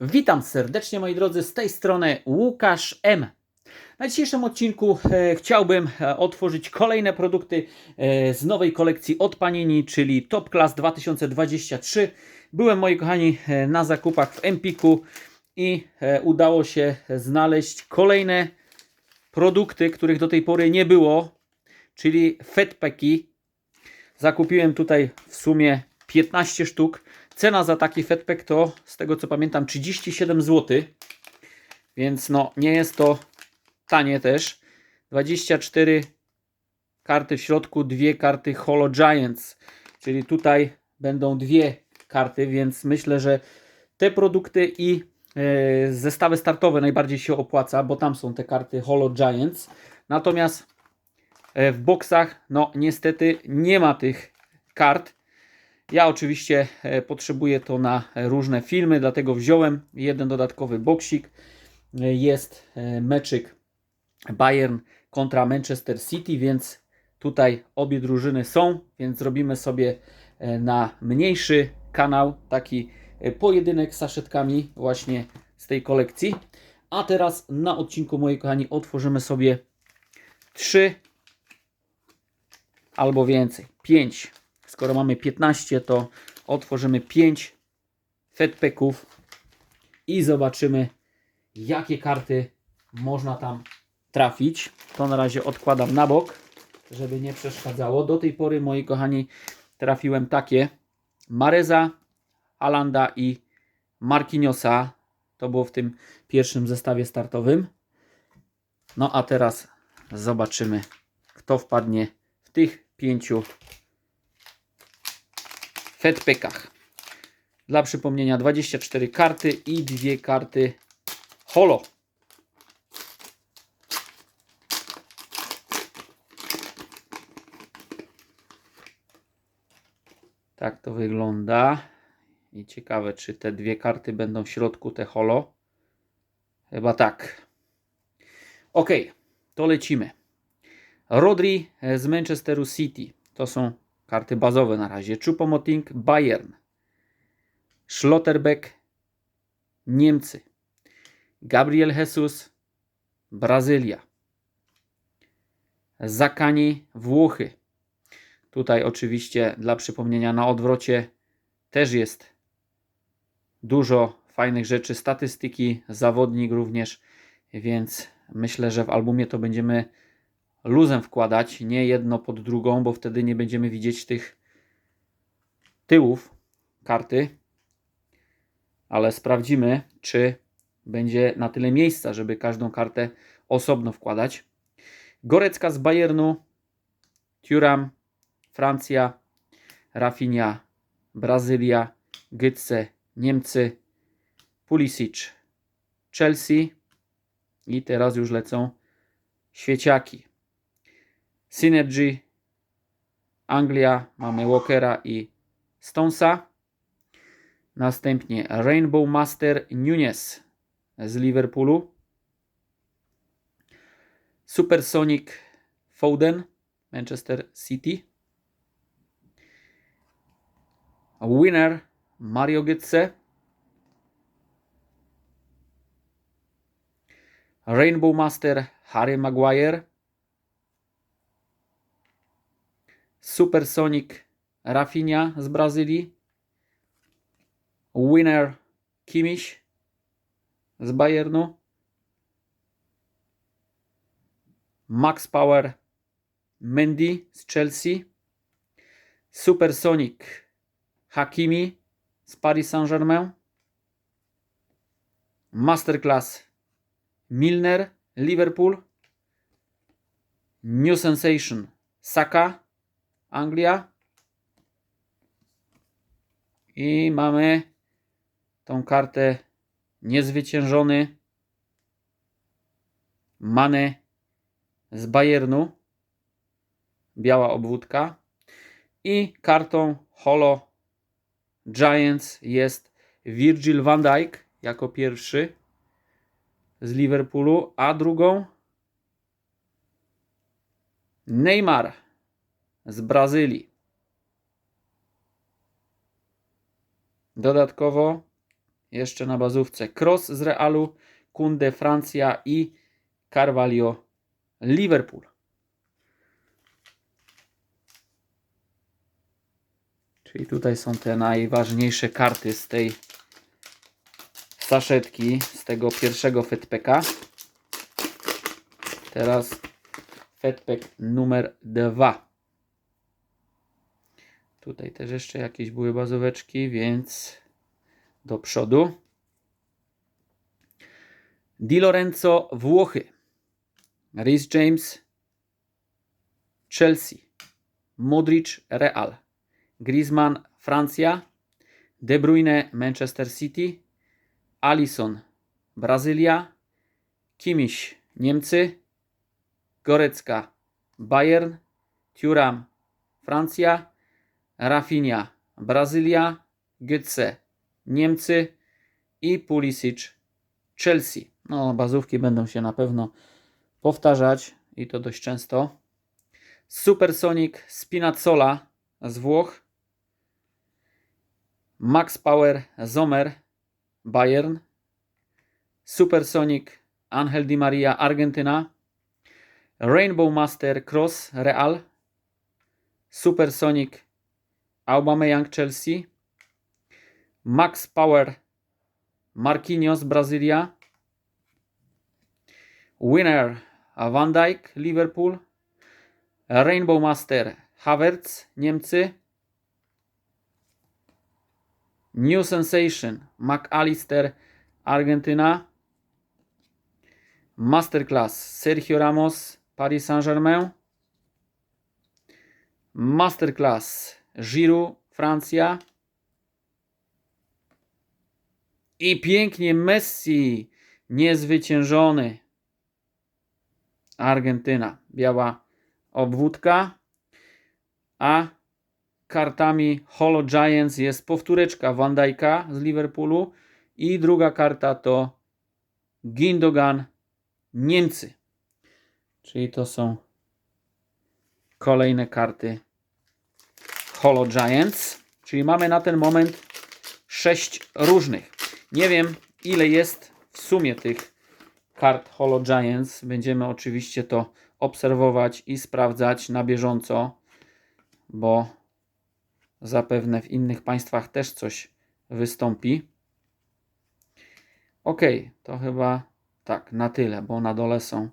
Witam serdecznie moi drodzy, z tej strony Łukasz M. Na dzisiejszym odcinku e, chciałbym e, otworzyć kolejne produkty e, z nowej kolekcji od Panini, czyli Top Class 2023. Byłem moi kochani e, na zakupach w Empiku i e, udało się znaleźć kolejne produkty, których do tej pory nie było, czyli Fatpacki. Zakupiłem tutaj w sumie 15 sztuk. Cena za taki Fatpack to, z tego co pamiętam, 37 zł. Więc no, nie jest to tanie też. 24 karty w środku, dwie karty Holo Giants. Czyli tutaj będą dwie karty, więc myślę, że te produkty i e, zestawy startowe najbardziej się opłaca, bo tam są te karty Holo Giants. Natomiast e, w boksach, no niestety nie ma tych kart. Ja oczywiście e, potrzebuję to na różne filmy, dlatego wziąłem jeden dodatkowy boksik. E, Jest e, meczyk Bayern kontra Manchester City, więc tutaj obie drużyny są, więc zrobimy sobie na mniejszy kanał taki pojedynek z saszetkami właśnie z tej kolekcji. A teraz na odcinku, moi kochani, otworzymy sobie trzy albo więcej, 5. Skoro mamy 15, to otworzymy 5 Fatpacków i zobaczymy, jakie karty można tam trafić. To na razie odkładam na bok, żeby nie przeszkadzało. Do tej pory, moi kochani, trafiłem takie Mareza, Alanda i Marquinhosa. To było w tym pierwszym zestawie startowym. No a teraz zobaczymy, kto wpadnie w tych pięciu Fatpackach. Dla przypomnienia 24 karty i dwie karty holo. Tak to wygląda. I ciekawe, czy te dwie karty będą w środku, te holo. Chyba tak. Ok, to lecimy. Rodri z Manchesteru City. To są karty bazowe na razie. Choupo-Moting Bayern. Schlotterbeck Niemcy. Gabriel Jesus Brazylia. Zakani Włochy. Tutaj oczywiście dla przypomnienia na odwrocie też jest dużo fajnych rzeczy, statystyki, zawodnik również, więc myślę, że w albumie to będziemy luzem wkładać, nie jedno pod drugą, bo wtedy nie będziemy widzieć tych tyłów karty, ale sprawdzimy, czy będzie na tyle miejsca, żeby każdą kartę osobno wkładać. Gorecka z Bayernu, Thuram, Francja, Rafinha, Brazylia, Gytze, Niemcy, Pulisic, Chelsea i teraz już lecą świeciaki. Synergy, Anglia, mamy Walkera i Stonesa. Następnie Rainbow Master Nunes z Liverpoolu. Supersonic Foden, Manchester City. Winner Mario Götze. Rainbow Master Harry Maguire. Supersonic Rafinha z Brazylii. Winner Kimmich z Bayernu. Max Power Mendy z Chelsea. Supersonic Hakimi z Paris Saint-Germain. Masterclass Milner Liverpool. New Sensation Saka Anglia. I mamy tą kartę niezwyciężony Mane z Bayernu. Biała obwódka. I kartą Holo Giants jest Virgil van Dijk jako pierwszy z Liverpoolu, a drugą Neymar z Brazylii. Dodatkowo jeszcze na bazówce Cross z Realu, Kunde Francja i Carvalho Liverpool. Czyli tutaj są te najważniejsze karty z tej saszetki, z tego pierwszego Fedpeka. Teraz Fedpack numer 2. Tutaj też jeszcze jakieś były bazóweczki, więc do przodu. Di Lorenzo Włochy. Rhys James Chelsea. Modric Real. Griezmann Francja. De Bruyne Manchester City. Alisson Brazylia. Kimmich Niemcy. Gorecka Bayern. Thuram Francja. Rafinha Brazylia. Götze Niemcy i Pulisic Chelsea. No, bazówki będą się na pewno powtarzać i to dość często. Supersonic Spinazzola z Włoch. Max Power Zomer Bayern. Supersonic Angel Di Maria Argentyna. Rainbow Master Cross Real. Supersonic Aubameyang Chelsea. Max Power Marquinhos Brazylia. Winner Van Dijk Liverpool. Rainbow Master Havertz Niemcy. New Sensation McAllister Argentyna. Masterclass Sergio Ramos Paris Saint-Germain. Masterclass Giroud Francja. I pięknie Messi, niezwyciężony. Argentyna, biała obwódka. A kartami Holo Giants jest powtóreczka Van z Liverpoolu. I druga karta to Gindogan, Niemcy. Czyli to są kolejne karty Holo Giants. Czyli mamy na ten moment sześć różnych. Nie wiem, ile jest w sumie tych kart Holo Giants. Będziemy oczywiście to obserwować i sprawdzać na bieżąco, bo zapewne w innych państwach też coś wystąpi. Ok, to chyba tak, na tyle, bo na dole są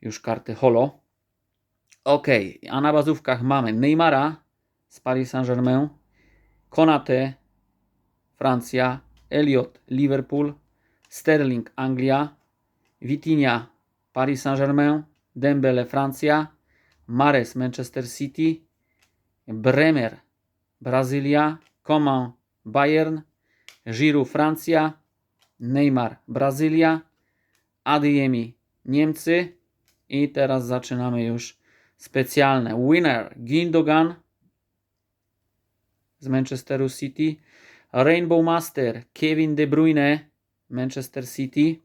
już karty Holo. Ok, a na bazówkach mamy Neymara z Paris Saint-Germain, Konate, Francja, Elliot, Liverpool, Sterling, Anglia, Vitinha, Paris Saint-Germain, Dembele, Francja, Mares, Manchester City, Bremer, Brazylia, Coman, Bayern, Giroud, Francja, Neymar, Brazylia, Adiemi, Niemcy i teraz zaczynamy już specjalne. Winner, Gindogan z Manchesteru City, Rainbow Master Kevin De Bruyne Manchester City.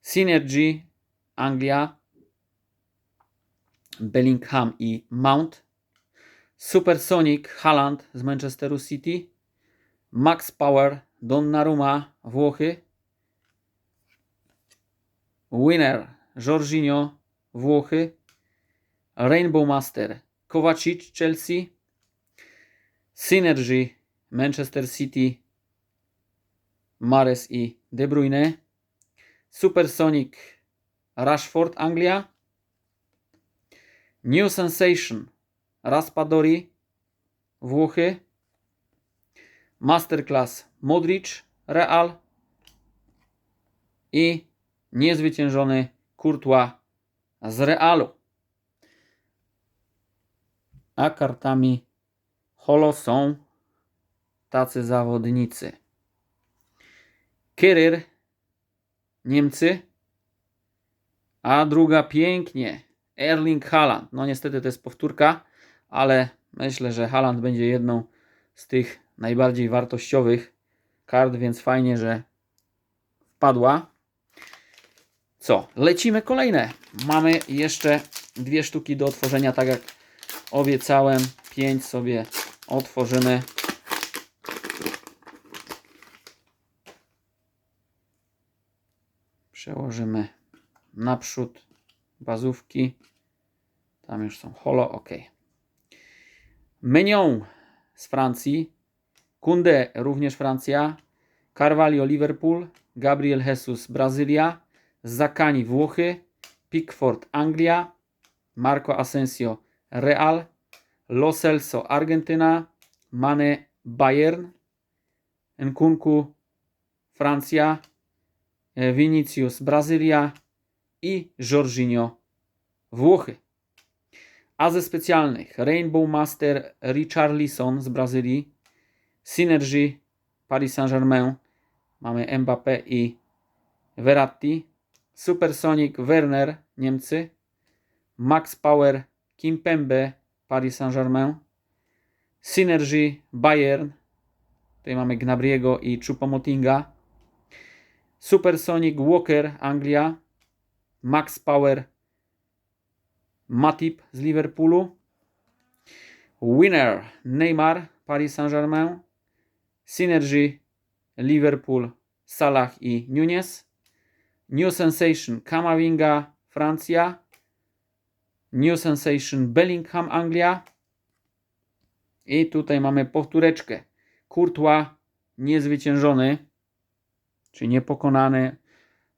Synergy Anglia. Bellingham i Mount. Supersonic Haaland z Manchesteru City. Max Power Donnarumma Włochy. Winner Jorginho Włochy. Rainbow Master Kovacic Chelsea Synergy Manchester City, Mares i De Bruyne, Supersonic Rashford Anglia, New Sensation Raspadori Włochy, Masterclass Modric Real. I niezwyciężony Courtois z Realu. A kartami holo są tacy zawodnicy. Kyryr, Niemcy, a druga pięknie Erling Haaland. No niestety to jest powtórka, ale myślę, że Haaland będzie jedną z tych najbardziej wartościowych kart, więc fajnie, że wpadła. Co? Lecimy kolejne. Mamy jeszcze dwie sztuki do otworzenia, tak jak obiecałem. Pięć sobie otworzymy. Przełożymy naprzód bazówki. Tam już są holo, ok. Menion z Francji, Kunde również Francja, Carvalho Liverpool, Gabriel Jesus Brazylia, Zakani Włochy, Pickford Anglia, Marco Asensio Real, Lo Celso Argentyna. Mane Bayern. Nkunku Francja. E, Vinicius Brazylia i Jorginho Włochy. A ze specjalnych Rainbow Master Richarlison z Brazylii, Synergy Paris Saint-Germain, mamy Mbappé i Verratti, Supersonic Werner Niemcy, Max Power Kimpembe Paris Saint-Germain, Synergy Bayern, tutaj mamy Gnabriego i Choupo-Motinga, Supersonic Walker Anglia, Max Power Matip z Liverpoolu, Winner Neymar Paris Saint-Germain, Synergy Liverpool Salah i Nunes, New Sensation Kamavinga Francja, New Sensation Bellingham Anglia i tutaj mamy powtóreczkę. Courtois niezwyciężony, czy niepokonany,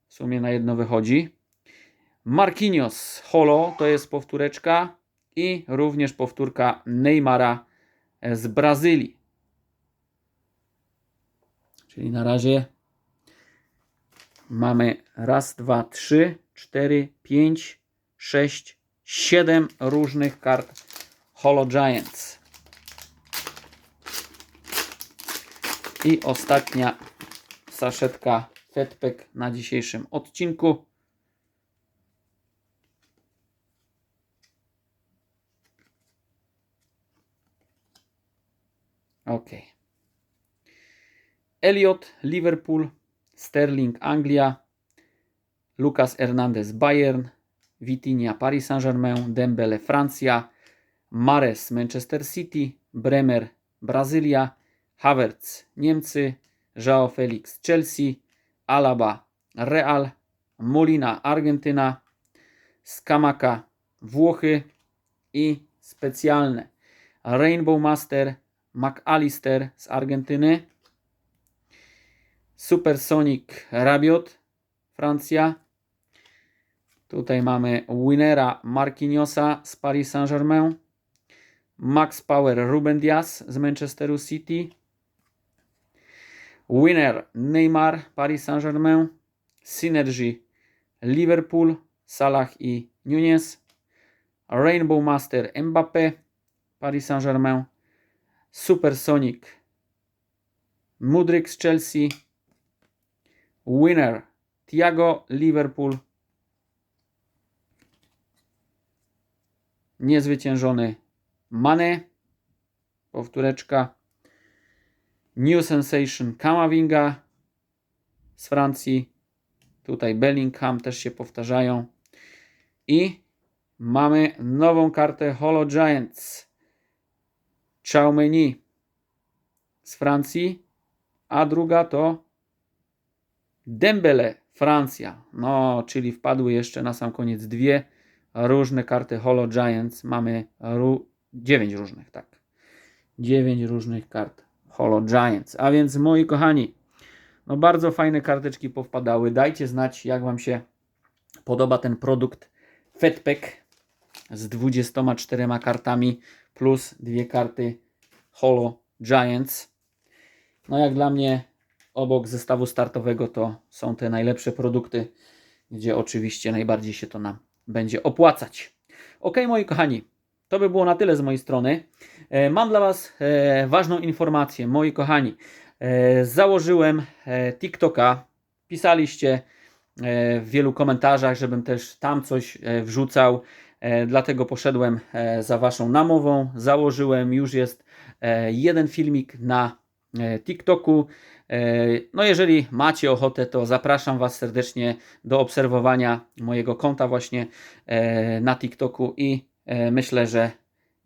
w sumie na jedno wychodzi. Marquinhos Holo to jest powtóreczka i również powtórka Neymara z Brazylii. Czyli na razie mamy raz, dwa, trzy, cztery, pięć, sześć, siedem różnych kart Holo Giants. I ostatnia saszetka Fedpack na dzisiejszym odcinku. Ok. Elliot, Liverpool, Sterling, Anglia, Lucas Hernandez, Bayern, Vitinha, Paris Saint-Germain, Dembele, Francja, Mares, Manchester City, Bremer, Brazylia, Havertz, Niemcy, João Felix, Chelsea, Alaba, Real, Molina, Argentyna, Skamaka, Włochy i specjalne Rainbow Master, McAllister z Argentyny, Supersonic Rabiot, Francja. Tutaj mamy Winera Marquinhosa z Paris Saint-Germain, Max Power Ruben Diaz z Manchesteru City, Winner Neymar Paris Saint-Germain, Synergy Liverpool, Salah i Nunes, Rainbow Master Mbappé Paris Saint-Germain, Supersonic Mudryk z Chelsea, Winner Thiago Liverpool, niezwyciężony Mane, powtóreczka, New Sensation Kamavinga z Francji, tutaj Bellingham też się powtarzają i mamy nową kartę Holo Giants. Chaumeni z Francji, a druga to Dembele, Francja. No, czyli wpadły jeszcze na sam koniec dwie różne karty Holo Giants. Mamy ró- dziewięć różnych, tak. Dziewięć różnych kart Holo Giants. A więc moi kochani, no bardzo fajne karteczki powpadały. Dajcie znać, jak Wam się podoba ten produkt Fedpack z 24 kartami plus dwie karty Holo Giants. No jak dla mnie obok zestawu startowego to są te najlepsze produkty, gdzie oczywiście najbardziej się to nam będzie opłacać. Ok, moi kochani, to by było na tyle z mojej strony. E, Mam dla Was e, ważną informację, moi kochani. E, Założyłem TikToka. Pisaliście w wielu komentarzach, żebym też tam coś wrzucał. Dlatego poszedłem za Waszą namową. Założyłem, już jest jeden filmik na TikToku. E, No, jeżeli macie ochotę, to zapraszam Was serdecznie do obserwowania mojego konta właśnie e, na TikToku i e, myślę, że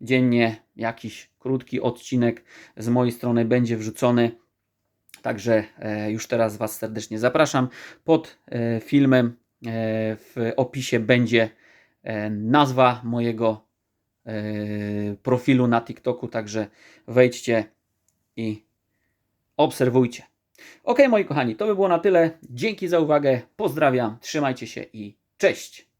dziennie jakiś krótki odcinek z mojej strony będzie wrzucony. Także już teraz Was serdecznie zapraszam. Pod filmem w opisie będzie nazwa mojego profilu na TikToku, także wejdźcie i obserwujcie. Ok, moi kochani, to by było na tyle. Dzięki za uwagę. Pozdrawiam, trzymajcie się i cześć.